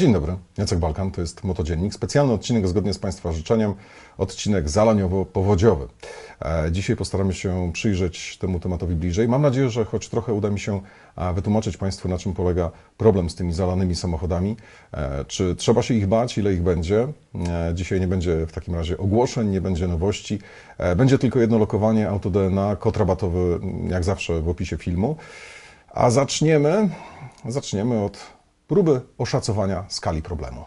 Dzień dobry, Jacek Balkan, to jest Motodziennik. Specjalny odcinek zgodnie z Państwa życzeniem, odcinek zalaniowo-powodziowy. E, Dzisiaj postaramy się przyjrzeć temu tematowi bliżej. Mam nadzieję, że choć trochę uda mi się wytłumaczyć Państwu, na czym polega problem z tymi zalanymi samochodami. E, Czy trzeba się ich bać, ile ich będzie? E, Dzisiaj nie będzie w takim razie ogłoszeń, nie będzie nowości. Będzie tylko jedno lokowanie, auto DNA, kod rabatowy, jak zawsze w opisie filmu. A zaczniemy, zaczniemy od próby oszacowania skali problemu.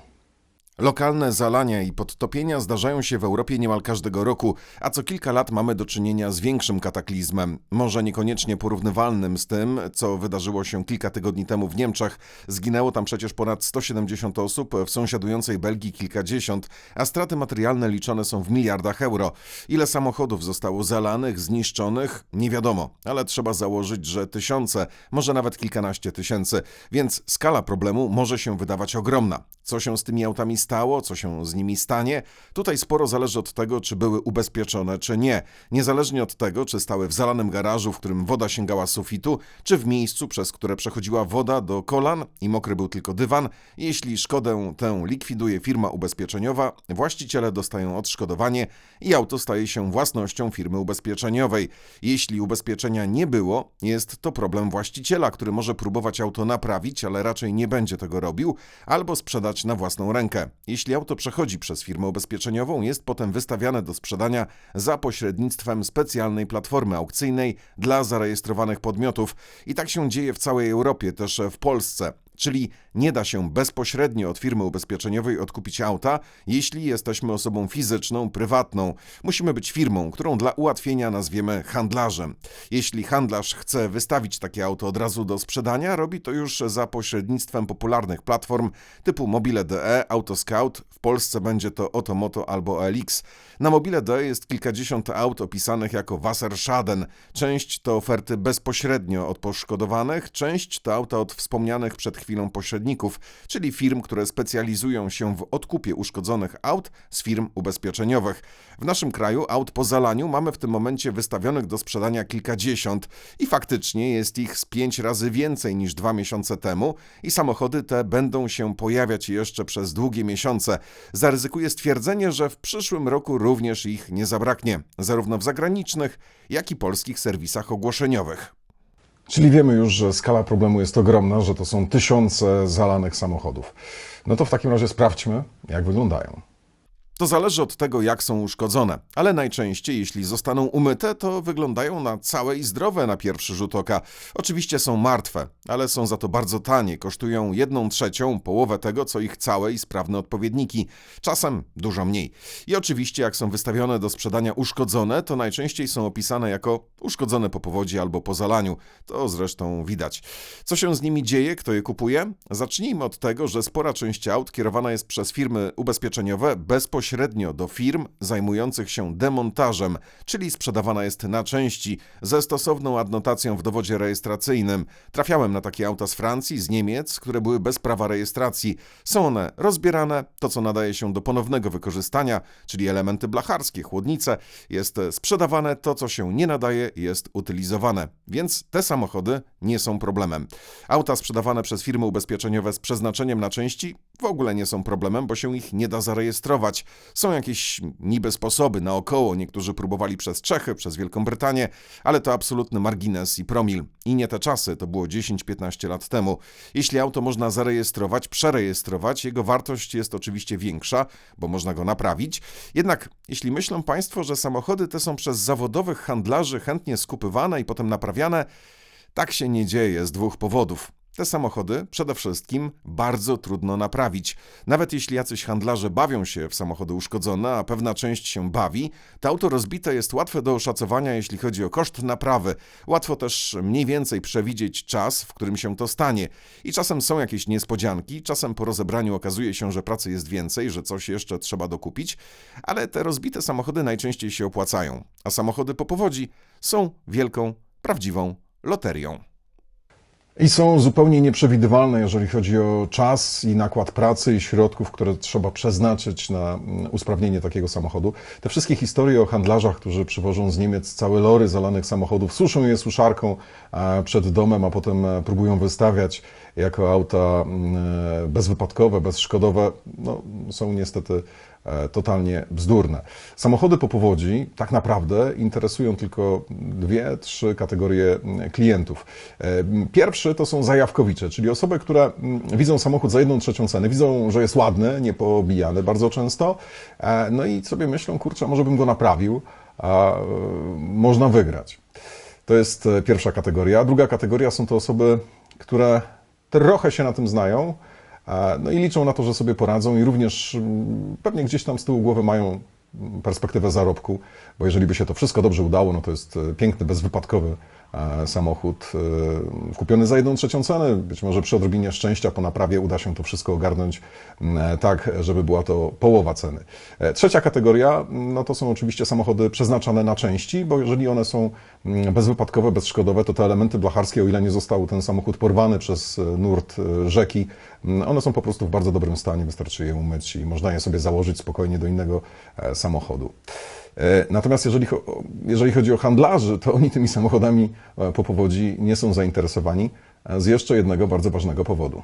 Lokalne zalania i podtopienia zdarzają się w Europie niemal każdego roku, a co kilka lat mamy do czynienia z większym kataklizmem. Może niekoniecznie porównywalnym z tym, co wydarzyło się kilka tygodni temu w Niemczech. Zginęło tam przecież ponad 170 osób, w sąsiadującej Belgii kilkadziesiąt, a straty materialne liczone są w miliardach euro. Ile samochodów zostało zalanych, zniszczonych? Nie wiadomo, ale trzeba założyć, że tysiące, może nawet kilkanaście tysięcy, więc skala problemu może się wydawać ogromna. Co się z tymi autami stało, co się z nimi stanie? Tutaj sporo zależy od tego, czy były ubezpieczone, czy nie. Niezależnie od tego, czy stały w zalanym garażu, w którym woda sięgała sufitu, czy w miejscu, przez które przechodziła woda do kolan i mokry był tylko dywan. Jeśli szkodę tę likwiduje firma ubezpieczeniowa, właściciele dostają odszkodowanie i auto staje się własnością firmy ubezpieczeniowej. Jeśli ubezpieczenia nie było, jest to problem właściciela, który może próbować auto naprawić, ale raczej nie będzie tego robił, albo sprzedać na własną rękę. Jeśli auto przechodzi przez firmę ubezpieczeniową, jest potem wystawiane do sprzedania za pośrednictwem specjalnej platformy aukcyjnej dla zarejestrowanych podmiotów. I tak się dzieje w całej Europie, też w Polsce. Czyli nie da się bezpośrednio od firmy ubezpieczeniowej odkupić auta, jeśli jesteśmy osobą fizyczną, prywatną. Musimy być firmą, którą dla ułatwienia nazwiemy handlarzem. Jeśli handlarz chce wystawić takie auto od razu do sprzedania, robi to już za pośrednictwem popularnych platform typu Mobile.de, Autoscout, w Polsce będzie to Otomoto albo OLX. Na Mobile.de jest kilkadziesiąt aut opisanych jako Wasserschaden. Część to oferty bezpośrednio od poszkodowanych, część to auta od wspomnianych przed chwilą pośredników, czyli firm, które specjalizują się w odkupie uszkodzonych aut z firm ubezpieczeniowych. W naszym kraju aut po zalaniu mamy w tym momencie wystawionych do sprzedania kilkadziesiąt i faktycznie jest ich z pięć razy więcej niż dwa miesiące temu i samochody te będą się pojawiać jeszcze przez długie miesiące. Zaryzykuję stwierdzenie, że w przyszłym roku również ich nie zabraknie, zarówno w zagranicznych, jak i polskich serwisach ogłoszeniowych. Czyli wiemy już, że skala problemu jest ogromna, że to są tysiące zalanych samochodów. No to w takim razie sprawdźmy, jak wyglądają. To zależy od tego, jak są uszkodzone, ale najczęściej, jeśli zostaną umyte, to wyglądają na całe i zdrowe na pierwszy rzut oka. Oczywiście są martwe, ale są za to bardzo tanie, kosztują jedną trzecią, połowę tego, co ich całe i sprawne odpowiedniki, czasem dużo mniej. I oczywiście, jak są wystawione do sprzedania uszkodzone, to najczęściej są opisane jako uszkodzone po powodzi albo po zalaniu. To zresztą widać. Co się z nimi dzieje, kto je kupuje? Zacznijmy od tego, że spora część aut kierowana jest przez firmy ubezpieczeniowe bezpośrednio bezpośrednio do firm zajmujących się demontażem, czyli sprzedawana jest na części ze stosowną adnotacją w dowodzie rejestracyjnym. Trafiałem na takie auta z Francji, z Niemiec, które były bez prawa rejestracji. Są one rozbierane, to co nadaje się do ponownego wykorzystania, czyli elementy blacharskie, chłodnice, jest sprzedawane, to co się nie nadaje jest utylizowane. Więc te samochody nie są problemem. Auta sprzedawane przez firmy ubezpieczeniowe z przeznaczeniem na części w ogóle nie są problemem, bo się ich nie da zarejestrować. Są jakieś niby sposoby naokoło, niektórzy próbowali przez Czechy, przez Wielką Brytanię, ale to absolutny margines i promil. I nie te czasy, to było 10-15 lat temu. Jeśli auto można zarejestrować, przerejestrować, jego wartość jest oczywiście większa, bo można go naprawić. Jednak jeśli myślą Państwo, że samochody te są przez zawodowych handlarzy chętnie skupywane i potem naprawiane, tak się nie dzieje z dwóch powodów. Te samochody przede wszystkim bardzo trudno naprawić. Nawet jeśli jacyś handlarze bawią się w samochody uszkodzone, a pewna część się bawi, to auto rozbite jest łatwe do oszacowania, jeśli chodzi o koszt naprawy. Łatwo też mniej więcej przewidzieć czas, w którym się to stanie. I czasem są jakieś niespodzianki, czasem po rozebraniu okazuje się, że pracy jest więcej, że coś jeszcze trzeba dokupić, ale te rozbite samochody najczęściej się opłacają, a samochody po powodzi są wielką, prawdziwą loterią. I są zupełnie nieprzewidywalne, jeżeli chodzi o czas i nakład pracy i środków, które trzeba przeznaczyć na mm, usprawnienie takiego samochodu. Te wszystkie historie o handlarzach, którzy przywożą z Niemiec całe lory zalanych samochodów, suszą je suszarką przed domem, a potem e, próbują wystawiać jako auta mm, e, bezwypadkowe, bezszkodowe, no, są niestety totalnie bzdurne. Samochody po powodzi tak naprawdę interesują tylko dwie, trzy kategorie mm, klientów. E, Pierwszy to są zajawkowicze, czyli osoby, które mm, widzą samochód za jedną trzecią ceny, widzą, że jest ładny, niepoobijany bardzo często, e, no i sobie myślą, kurczę, może bym go naprawił, a e, można wygrać. To jest e, pierwsza kategoria. Druga kategoria są to osoby, które trochę się na tym znają, e, no i liczą na to, że sobie poradzą i również mm, pewnie gdzieś tam z tyłu głowy mają mm, perspektywę zarobku, bo jeżeli by się to wszystko dobrze udało, no to jest e, piękny, bezwypadkowy samochód, e, kupiony za jedną trzecią cenę. Być może przy odrobinie szczęścia po naprawie uda się to wszystko ogarnąć mm, tak, żeby była to połowa ceny. E, Trzecia kategoria, mm, no to są oczywiście samochody przeznaczane na części, bo jeżeli one są mm, bezwypadkowe, bezszkodowe, to te elementy blacharskie, o ile nie został ten samochód porwany przez e, nurt e, rzeki, one są po prostu w bardzo dobrym stanie, wystarczy je umyć i można je sobie założyć spokojnie do innego e, samochodu. E, Natomiast jeżeli, jeżeli chodzi o handlarzy, to oni tymi samochodami e, po powodzi nie są zainteresowani e, z jeszcze jednego bardzo ważnego powodu.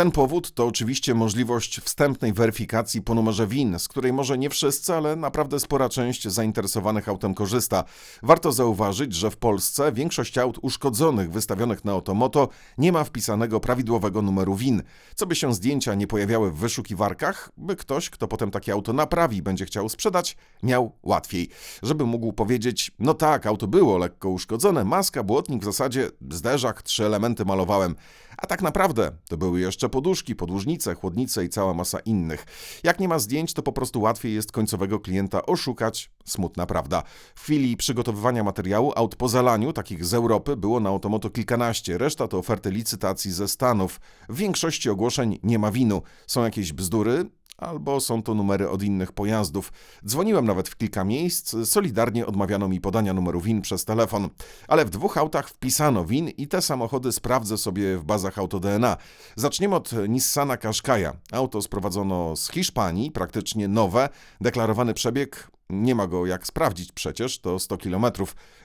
Ten powód to oczywiście możliwość wstępnej weryfikacji po numerze WIN, z której może nie wszyscy, ale naprawdę spora część zainteresowanych autem korzysta. Warto zauważyć, że w Polsce większość aut uszkodzonych wystawionych na Otomoto nie ma wpisanego prawidłowego numeru WIN. Co by się zdjęcia nie pojawiały w wyszukiwarkach, by ktoś, kto potem takie auto naprawi i będzie chciał sprzedać, miał łatwiej. Żeby mógł powiedzieć, no tak, auto było lekko uszkodzone, maska, błotnik, w zasadzie zderzak, trzy elementy malowałem. A tak naprawdę to były jeszcze poduszki, podłużnice, chłodnice i cała masa innych. Jak nie ma zdjęć, to po prostu łatwiej jest końcowego klienta oszukać. Smutna prawda. W chwili przygotowywania materiału aut po zalaniu, takich z Europy, było na Automoto kilkanaście. Reszta to oferty licytacji ze Stanów. W większości ogłoszeń nie ma winu. Są jakieś bzdury, albo są to numery od innych pojazdów. Dzwoniłem nawet w kilka miejsc, solidarnie odmawiano mi podania numeru WIN przez telefon. Ale w dwóch autach wpisano WIN i te samochody sprawdzę sobie w bazach AutoDNA. Zaczniemy od Nissana Qashqai'a. Auto sprowadzono z Hiszpanii, praktycznie nowe, deklarowany przebieg nie ma go jak sprawdzić przecież, to 100 km.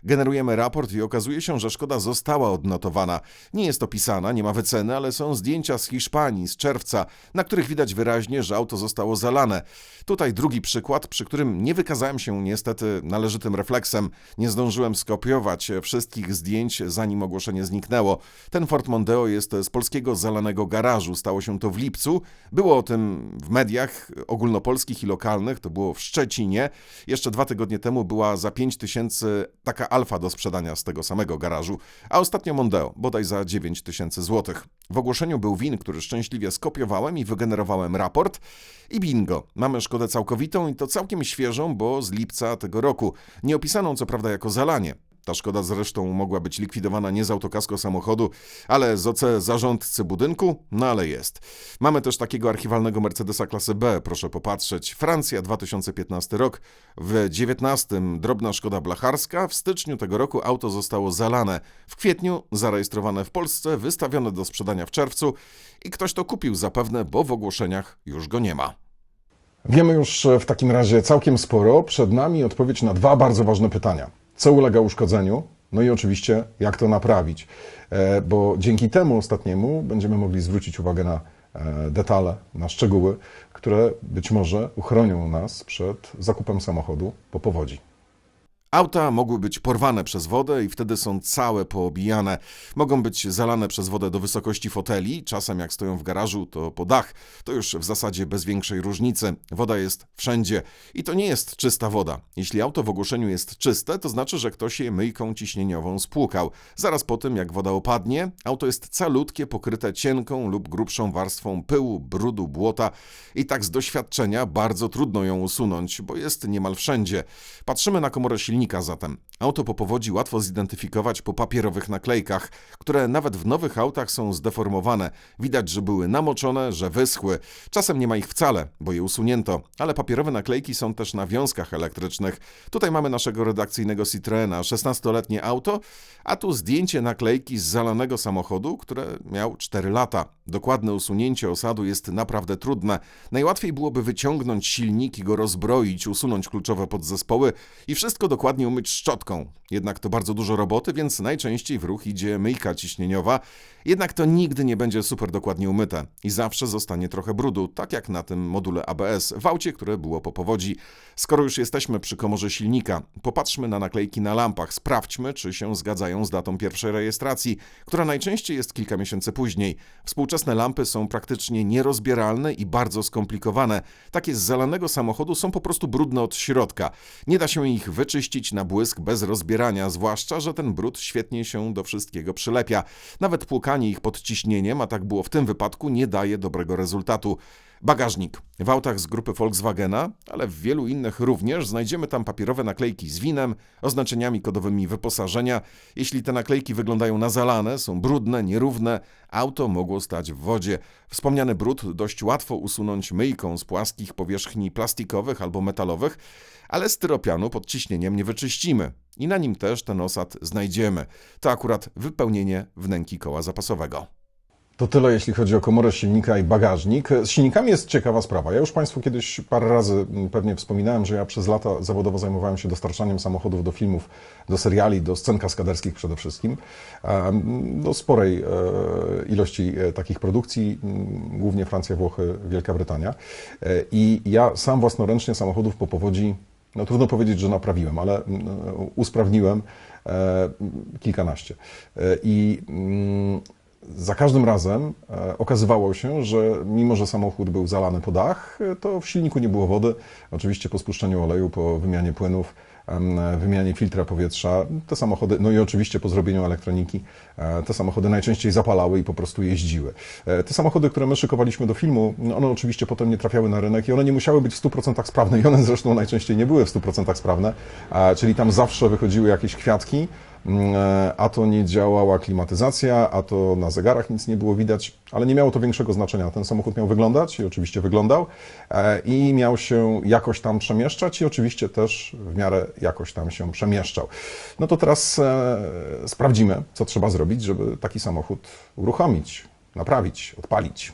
Generujemy raport i okazuje się, że szkoda została odnotowana. Nie jest opisana, nie ma wyceny, ale są zdjęcia z Hiszpanii, z czerwca, na których widać wyraźnie, że auto zostało zalane. Tutaj drugi przykład, przy którym nie wykazałem się niestety należytym refleksem. Nie zdążyłem skopiować wszystkich zdjęć, zanim ogłoszenie zniknęło. Ten Ford Mondeo jest z polskiego zalanego garażu. Stało się to w lipcu. Było o tym w mediach ogólnopolskich i lokalnych, to było w Szczecinie. Jeszcze dwa tygodnie temu była za 5 tysięcy taka alfa do sprzedania z tego samego garażu, a ostatnio Mondeo, bodaj za 9 tysięcy złotych. W ogłoszeniu był win, który szczęśliwie skopiowałem i wygenerowałem raport. I bingo, mamy szkodę całkowitą i to całkiem świeżą, bo z lipca tego roku. Nie opisaną co prawda jako zalanie. Ta szkoda zresztą mogła być likwidowana nie z autokasko samochodu, ale z OC zarządcy budynku, no ale jest. Mamy też takiego archiwalnego Mercedesa klasy B, proszę popatrzeć. Francja 2015 rok, w 19 drobna szkoda blacharska, w styczniu tego roku auto zostało zalane. W kwietniu zarejestrowane w Polsce, wystawione do sprzedania w czerwcu i ktoś to kupił zapewne, bo w ogłoszeniach już go nie ma. Wiemy już w takim razie całkiem sporo. Przed nami odpowiedź na dwa bardzo ważne pytania. Co ulega uszkodzeniu? No i oczywiście, jak to naprawić? E, Bo dzięki temu ostatniemu będziemy mogli zwrócić uwagę na e, detale, na szczegóły, które być może uchronią nas przed zakupem samochodu po powodzi. Auta mogły być porwane przez wodę i wtedy są całe poobijane. Mogą być zalane przez wodę do wysokości foteli, czasem jak stoją w garażu, to po dach. To już w zasadzie bez większej różnicy. Woda jest wszędzie i to nie jest czysta woda. Jeśli auto w ogłoszeniu jest czyste, to znaczy, że ktoś je myjką ciśnieniową spłukał. Zaraz po tym, jak woda opadnie, auto jest calutkie, pokryte cienką lub grubszą warstwą pyłu, brudu, błota i tak z doświadczenia bardzo trudno ją usunąć, bo jest niemal wszędzie. Patrzymy na komorę silnika silnika zatem. Auto po powodzi łatwo zidentyfikować po papierowych naklejkach, które nawet w nowych autach są zdeformowane. Widać, że były namoczone, że wyschły. Czasem nie ma ich wcale, bo je usunięto, ale papierowe naklejki są też na wiązkach elektrycznych. Tutaj mamy naszego redakcyjnego Citroena, 16-letnie auto, a tu zdjęcie naklejki z zalanego samochodu, które miał 4 lata. Dokładne usunięcie osadu jest naprawdę trudne. Najłatwiej byłoby wyciągnąć silnik i go rozbroić, usunąć kluczowe podzespoły i wszystko dokładnie umyć szczotką. Jednak to bardzo dużo roboty, więc najczęściej w ruch idzie myjka ciśnieniowa. Jednak to nigdy nie będzie super dokładnie umyte i zawsze zostanie trochę brudu, tak jak na tym module ABS w aucie, które było po powodzi. Skoro już jesteśmy przy komorze silnika, popatrzmy na naklejki na lampach, sprawdźmy, czy się zgadzają z datą pierwszej rejestracji, która najczęściej jest kilka miesięcy później. Współczesne lampy są praktycznie nierozbieralne i bardzo skomplikowane. Takie z zalanego samochodu są po prostu brudne od środka. Nie da się ich wyczyścić na błysk bez rozbierania, zwłaszcza, że ten brud świetnie się do wszystkiego przylepia. Nawet płukanie ich pod ciśnieniem, a tak było w tym wypadku, nie daje dobrego rezultatu. Bagażnik. W autach z grupy Volkswagena, ale w wielu innych również, znajdziemy tam papierowe naklejki z winem, oznaczeniami kodowymi wyposażenia. Jeśli te naklejki wyglądają na zalane, są brudne, nierówne, auto mogło stać w wodzie. Wspomniany brud dość łatwo usunąć myjką z płaskich powierzchni plastikowych albo metalowych, ale styropianu pod ciśnieniem nie wyczyścimy. I na nim też ten osad znajdziemy. To akurat wypełnienie wnęki koła zapasowego. To tyle, jeśli chodzi o komorę silnika i bagażnik. Z silnikami jest ciekawa sprawa. Ja już Państwu kiedyś parę razy mm, pewnie wspominałem, że ja przez lata zawodowo zajmowałem się dostarczaniem samochodów do filmów, do seriali, do scen kaskaderskich przede wszystkim, do sporej e, ilości e, takich produkcji, m, głównie Francja, Włochy, Wielka Brytania. E, I ja sam własnoręcznie samochodów po powodzi, no trudno powiedzieć, że naprawiłem, ale mm, usprawniłem e, kilkanaście. E, I mm, za każdym razem e, okazywało się, że mimo, że samochód był zalany po dach, e, to w silniku nie było wody. Oczywiście po spuszczeniu oleju, po wymianie płynów, wymianie filtra powietrza, te samochody, no i oczywiście po zrobieniu elektroniki, e, te samochody najczęściej zapalały i po prostu jeździły. E, Te samochody, które my szykowaliśmy do filmu, no one oczywiście potem nie trafiały na rynek i one nie musiały być w 100% sprawne i one zresztą najczęściej nie były w 100% sprawne, czyli tam zawsze wychodziły jakieś kwiatki, a to nie działała klimatyzacja, a to na zegarach nic nie było widać, ale nie miało to większego znaczenia. Ten samochód miał wyglądać i oczywiście wyglądał e, i miał się jakoś tam przemieszczać i oczywiście też w miarę jakoś tam się przemieszczał. No to teraz e, sprawdzimy, co trzeba zrobić, żeby taki samochód uruchomić, naprawić, odpalić.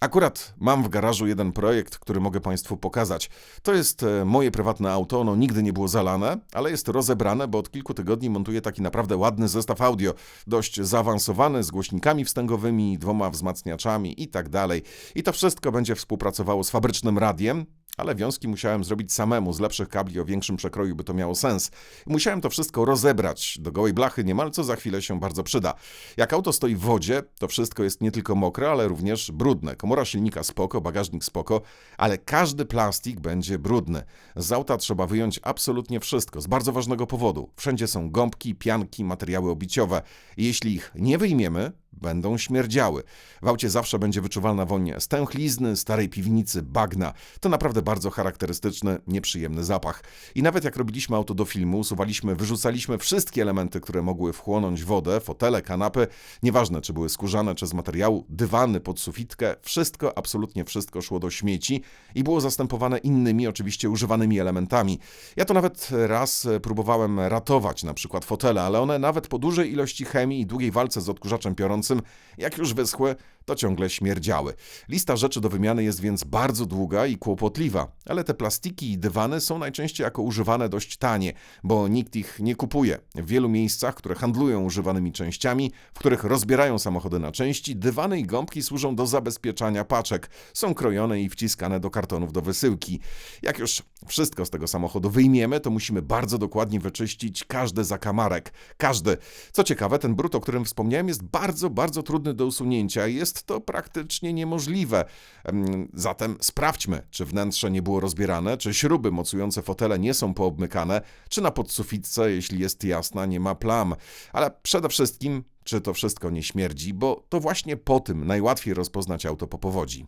Akurat mam w garażu jeden projekt, który mogę Państwu pokazać. To jest e, moje prywatne auto, ono nigdy nie było zalane, ale jest rozebrane, bo od kilku tygodni montuję taki naprawdę ładny zestaw audio, dość zaawansowany, z głośnikami wstęgowymi, dwoma wzmacniaczami i tak dalej. I to wszystko będzie współpracowało z fabrycznym radiem, ale wiązki musiałem zrobić samemu, z lepszych kabli o większym przekroju by to miało sens. Musiałem to wszystko rozebrać do gołej blachy niemal, co za chwilę się bardzo przyda. Jak auto stoi w wodzie, to wszystko jest nie tylko mokre, ale również brudne. Komora silnika spoko, bagażnik spoko, ale każdy plastik będzie brudny. Z auta trzeba wyjąć absolutnie wszystko, z bardzo ważnego powodu. Wszędzie są gąbki, pianki, materiały obiciowe. Jeśli ich nie wyjmiemy, będą śmierdziały. W aucie zawsze będzie wyczuwalna woń stęchlizny, starej piwnicy, bagna. To naprawdę bardzo charakterystyczny, nieprzyjemny zapach. I nawet jak robiliśmy auto do filmu, usuwaliśmy, wyrzucaliśmy wszystkie elementy, które mogły wchłonąć wodę, fotele, kanapy, nieważne czy były skórzane, czy z materiału, dywany pod sufitkę, wszystko, absolutnie wszystko szło do śmieci i było zastępowane innymi, oczywiście używanymi elementami. Ja to nawet raz e, próbowałem ratować, na przykład fotele, ale one nawet po dużej ilości chemii i długiej walce z odkurzaczem piorącym, jak już wyschły, to ciągle śmierdziały. Lista rzeczy do wymiany jest więc bardzo długa i kłopotliwa, ale te plastiki i dywany są najczęściej jako używane dość tanie, bo nikt ich nie kupuje. W wielu miejscach, które handlują używanymi częściami, w których rozbierają samochody na części, dywany i gąbki służą do zabezpieczania paczek. Są krojone i wciskane do kartonów do wysyłki. Jak już wszystko z tego samochodu wyjmiemy, to musimy bardzo dokładnie wyczyścić każdy zakamarek. Każdy. Co ciekawe, ten brud, o którym wspomniałem, jest bardzo, bardzo trudny do usunięcia i jest to praktycznie niemożliwe. Em, Zatem sprawdźmy, czy wnętrze nie było rozbierane, czy śruby mocujące fotele nie są poobmykane, czy na podsufitce, jeśli jest jasna, nie ma plam. Ale przede wszystkim, czy to wszystko nie śmierdzi, bo to właśnie po tym najłatwiej rozpoznać auto po powodzi.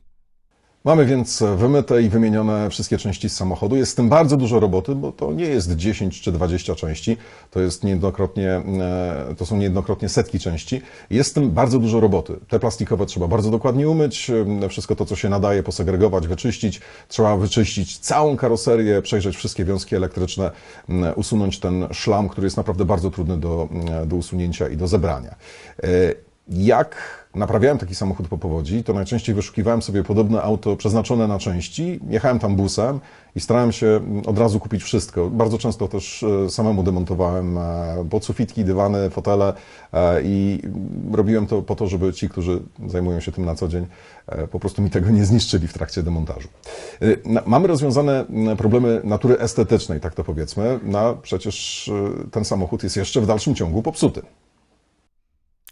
Mamy więc wymyte i wymienione wszystkie części z samochodu. Jest z tym bardzo dużo roboty, bo to nie jest 10 czy 20 części, to, jest niejednokrotnie, e, to są niejednokrotnie setki części. Jest z tym bardzo dużo roboty. Te plastikowe trzeba bardzo dokładnie umyć, e, wszystko to, co się nadaje, posegregować, wyczyścić. Trzeba wyczyścić całą karoserię, przejrzeć wszystkie wiązki elektryczne, m, usunąć ten szlam, który jest naprawdę bardzo trudny do, do usunięcia i do zebrania. E, Jak naprawiałem taki samochód po powodzi, to najczęściej wyszukiwałem sobie podobne auto przeznaczone na części, jechałem tam busem i starałem się od razu kupić wszystko. Bardzo często też e, samemu demontowałem e, podsufitki, dywany, fotele e, i robiłem to po to, żeby ci, którzy zajmują się tym na co dzień, e, po prostu mi tego nie zniszczyli w trakcie demontażu. E, Mamy rozwiązane m, problemy natury estetycznej, tak to powiedzmy, no przecież e, ten samochód jest jeszcze w dalszym ciągu popsuty.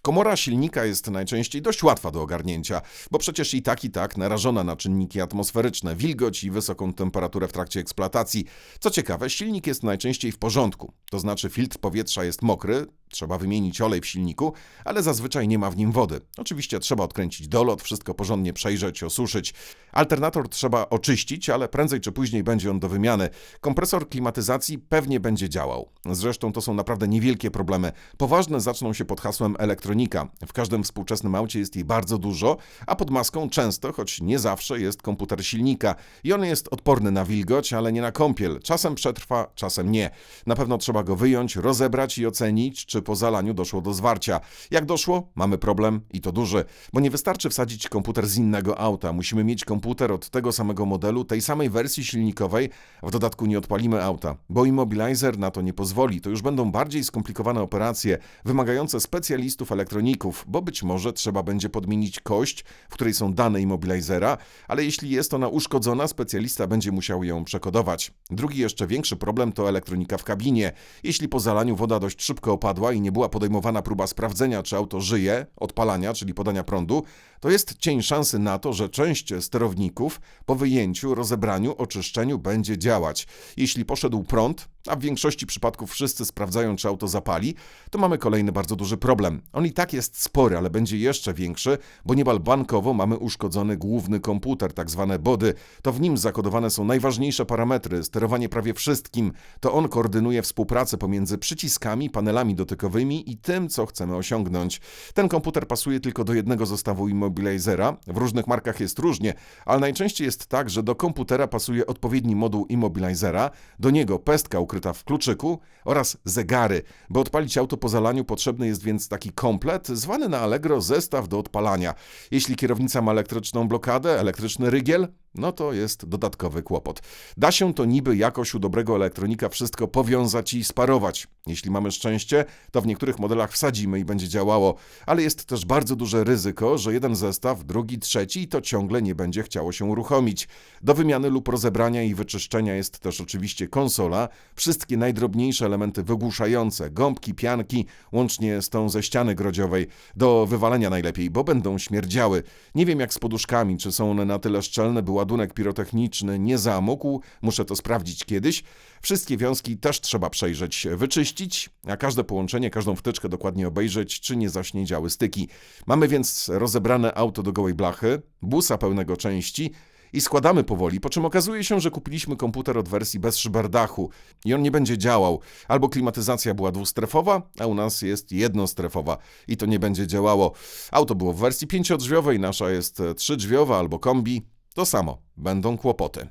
Komora silnika jest najczęściej dość łatwa do ogarnięcia, bo przecież i tak i tak narażona na czynniki atmosferyczne, wilgoć i wysoką temperaturę w trakcie eksploatacji. Co ciekawe, silnik jest najczęściej w porządku, to znaczy filtr powietrza jest mokry, trzeba wymienić olej w silniku, ale zazwyczaj nie ma w nim wody. Oczywiście trzeba odkręcić dolot, wszystko porządnie przejrzeć, osuszyć. Alternator trzeba oczyścić, ale prędzej czy później będzie on do wymiany. Kompresor klimatyzacji pewnie będzie działał. Zresztą to są naprawdę niewielkie problemy. Poważne zaczną się pod hasłem elektronika. W każdym współczesnym aucie jest jej bardzo dużo, a pod maską często, choć nie zawsze, jest komputer silnika. I on jest odporny na wilgoć, ale nie na kąpiel. Czasem przetrwa, czasem nie. Na pewno trzeba go wyjąć, rozebrać i ocenić, czy po zalaniu doszło do zwarcia. Jak doszło? Mamy problem i to duży, bo nie wystarczy wsadzić komputer z innego auta. Musimy mieć komputer od tego samego modelu, tej samej wersji silnikowej. W dodatku nie odpalimy auta, bo immobilizer na to nie pozwoli. To już będą bardziej skomplikowane operacje, wymagające specjalistów elektroników, bo być może trzeba będzie podmienić kość, w której są dane immobilizera, ale jeśli jest ona uszkodzona, specjalista będzie musiał ją przekodować. Drugi jeszcze większy problem to elektronika w kabinie. Jeśli po zalaniu woda dość szybko opadła i nie była podejmowana próba sprawdzenia, czy auto żyje, odpalania, czyli podania prądu, to jest cień szansy na to, że część sterowników po wyjęciu, rozebraniu, oczyszczeniu będzie działać. Jeśli poszedł prąd, a w większości przypadków wszyscy sprawdzają, czy auto zapali, to mamy kolejny bardzo duży problem. On i tak jest spory, ale będzie jeszcze większy, bo niemal bankowo mamy uszkodzony główny komputer, tak zwane body. To w nim zakodowane są najważniejsze parametry, sterowanie prawie wszystkim. To on koordynuje współpracę pomiędzy przyciskami, panelami dotykowymi i tym, co chcemy osiągnąć. Ten komputer pasuje tylko do jednego zestawu immobilizera. W różnych markach jest różnie, ale najczęściej jest tak, że do komputera pasuje odpowiedni moduł immobilizera, do niego pestka ukryta w kluczyku oraz zegary. By odpalić auto po zalaniu potrzebny jest więc taki komplet, zwany na Allegro zestaw do odpalania. Jeśli kierownica ma elektryczną blokadę, elektryczny rygiel, no to jest dodatkowy kłopot. Da się to niby jakoś u dobrego elektronika wszystko powiązać i sparować. Jeśli mamy szczęście, to w niektórych modelach wsadzimy i będzie działało, ale jest też bardzo duże ryzyko, że jeden zestaw, drugi, trzeci i to ciągle nie będzie chciało się uruchomić. Do wymiany lub rozebrania i wyczyszczenia jest też oczywiście konsola, wszystkie najdrobniejsze elementy wygłuszające, gąbki, pianki, łącznie z tą ze ściany grodziowej, do wywalenia najlepiej, bo będą śmierdziały. Nie wiem jak z poduszkami, czy są one na tyle szczelne, by ładunek pirotechniczny nie zamógł, muszę to sprawdzić kiedyś. Wszystkie wiązki też trzeba przejrzeć, wyczyścić, a każde połączenie, każdą wtyczkę dokładnie obejrzeć, czy nie zaśniedziały styki. Mamy więc rozebrane auto do gołej blachy, busa pełnego części, i składamy powoli, po czym okazuje się, że kupiliśmy komputer od wersji bez szyberdachu i on nie będzie działał. Albo klimatyzacja była dwustrefowa, a u nas jest jednostrefowa i to nie będzie działało. Auto było w wersji pięciodrzwiowej, nasza jest trzydrzwiowa albo kombi. To samo, będą kłopoty.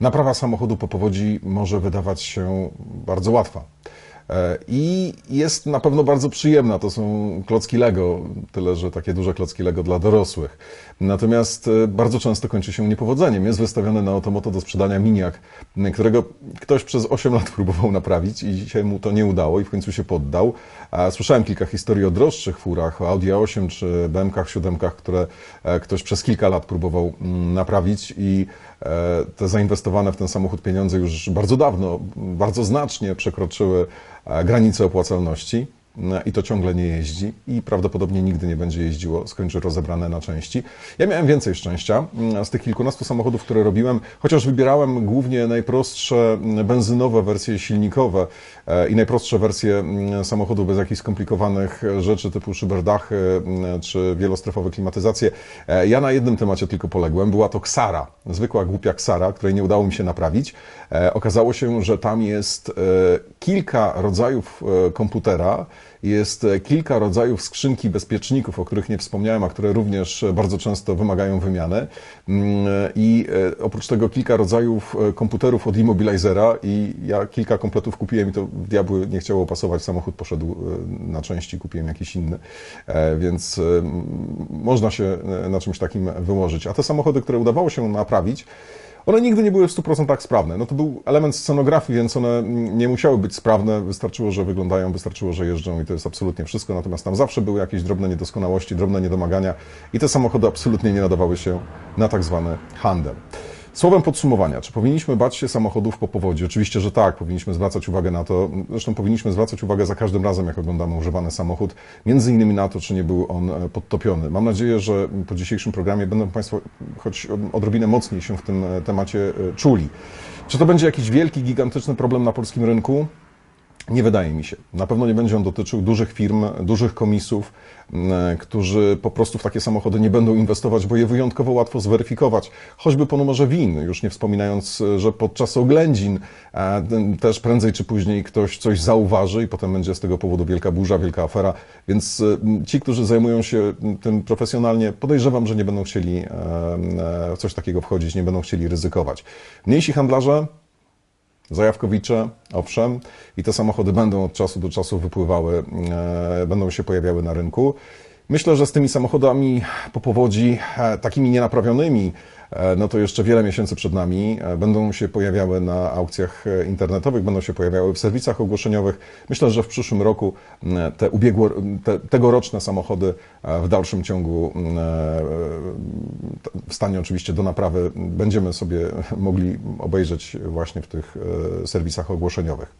Naprawa samochodu po powodzi może wydawać się bardzo łatwa. E, I jest na pewno bardzo przyjemna. To są klocki Lego, tyle że takie duże klocki Lego dla dorosłych. Natomiast e, bardzo często kończy się niepowodzeniem. Jest wystawiony na Automoto do sprzedania miniak, m, którego ktoś przez 8 lat próbował naprawić i dzisiaj mu to nie udało i w końcu się poddał. Słyszałem kilka historii o droższych furach, o Audi A8 czy BMW 7, które e, ktoś przez kilka lat próbował mm, naprawić i e, te zainwestowane w ten samochód pieniądze już bardzo dawno, bardzo znacznie przekroczyły granice opłacalności. Mm, i to ciągle nie jeździ i prawdopodobnie nigdy nie będzie jeździło, skończy rozebrane na części. Ja miałem więcej szczęścia mm, z tych kilkunastu samochodów, które robiłem, chociaż wybierałem głównie najprostsze mm, benzynowe wersje silnikowe e, i najprostsze wersje mm, samochodów bez jakichś skomplikowanych rzeczy typu szyberdachy czy wielostrefowe klimatyzacje. E, Ja na jednym temacie tylko poległem, była to Ksara, zwykła głupia Ksara, której nie udało mi się naprawić. E, Okazało się, że tam jest kilka rodzajów komputera, jest e, kilka rodzajów skrzynki bezpieczników, o których nie wspomniałem, a które również e, bardzo często wymagają wymiany. Mm, I e, oprócz tego kilka rodzajów komputerów od Immobilizera i ja kilka kompletów kupiłem i to diabły nie chciało pasować, samochód poszedł na części, kupiłem jakiś inny, więc można się na czymś takim wyłożyć. A te samochody, które udawało się naprawić, one nigdy nie były w 100% sprawne. No to był element scenografii, więc one nie musiały być sprawne. Wystarczyło, że wyglądają, wystarczyło, że jeżdżą i to jest absolutnie wszystko. Natomiast tam zawsze były jakieś drobne niedoskonałości, drobne niedomagania i te samochody absolutnie nie nadawały się na tak zwany handel. Słowem podsumowania, czy powinniśmy bać się samochodów po powodzi? Oczywiście, że tak, powinniśmy zwracać uwagę na to. Zresztą powinniśmy zwracać uwagę za każdym razem, jak oglądamy używany samochód, między innymi na to, czy nie był on e, podtopiony. Mam nadzieję, że po dzisiejszym programie będą Państwo choć odrobinę mocniej się w tym e, temacie e, czuli. Czy to będzie jakiś wielki, gigantyczny problem na polskim rynku? Nie wydaje mi się. Na pewno nie będzie on dotyczył dużych firm, dużych komisów, którzy po prostu w takie samochody nie będą inwestować, bo je wyjątkowo łatwo zweryfikować, choćby po numerze WIN, już nie wspominając, że podczas oględzin e, też prędzej czy później ktoś coś zauważy i potem będzie z tego powodu wielka burza, wielka afera. Więc e, ci, którzy zajmują się tym profesjonalnie, podejrzewam, że nie będą chcieli e, w coś takiego wchodzić, nie będą chcieli ryzykować. Mniejsi handlarze, Zajawkowicze, owszem, i te samochody będą od czasu do czasu wypływały, e, będą się pojawiały na rynku. Myślę, że z tymi samochodami po powodzi, e, takimi nienaprawionymi, no to jeszcze wiele miesięcy przed nami, e, będą się pojawiały na aukcjach e, internetowych, będą się pojawiały w serwisach ogłoszeniowych. Myślę, że w przyszłym roku te ubiegło, te, tegoroczne samochody e, w dalszym ciągu e, w stanie oczywiście do naprawy będziemy sobie mogli obejrzeć właśnie w tych e, serwisach ogłoszeniowych.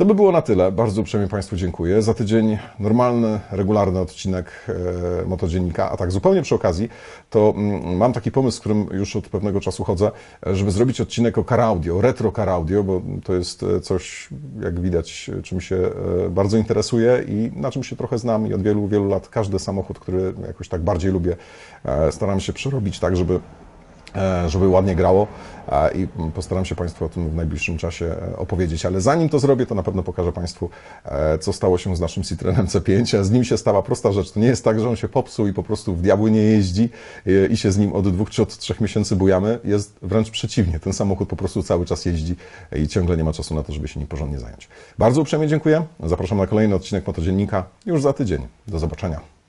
To by było na tyle. Bardzo uprzejmie Państwu dziękuję. Za tydzień normalny, regularny odcinek e, Motodziennika. A tak zupełnie przy okazji, to mm, mam taki pomysł, z którym już od pewnego czasu chodzę, e, żeby zrobić odcinek o car audio, retro car audio, bo to jest e, coś, jak widać, czym się bardzo interesuję i na czym się trochę znam i od wielu, wielu lat każdy samochód, który jakoś tak bardziej lubię, staram się przerobić tak, żeby żeby ładnie grało e, i postaram się Państwu o tym w najbliższym czasie e, opowiedzieć. Ale zanim to zrobię, to na pewno pokażę Państwu, e, co stało się z naszym Citroenem C5. A z nim się stała prosta rzecz. To nie jest tak, że on się popsuł i po prostu w diabły nie jeździ e, i się z nim od dwóch czy od trzech miesięcy bujamy. Jest wręcz przeciwnie. Ten samochód po prostu cały czas jeździ i ciągle nie ma czasu na to, żeby się nim porządnie zająć. Bardzo uprzejmie dziękuję. Zapraszam na kolejny odcinek Motodziennika już za tydzień. Do zobaczenia.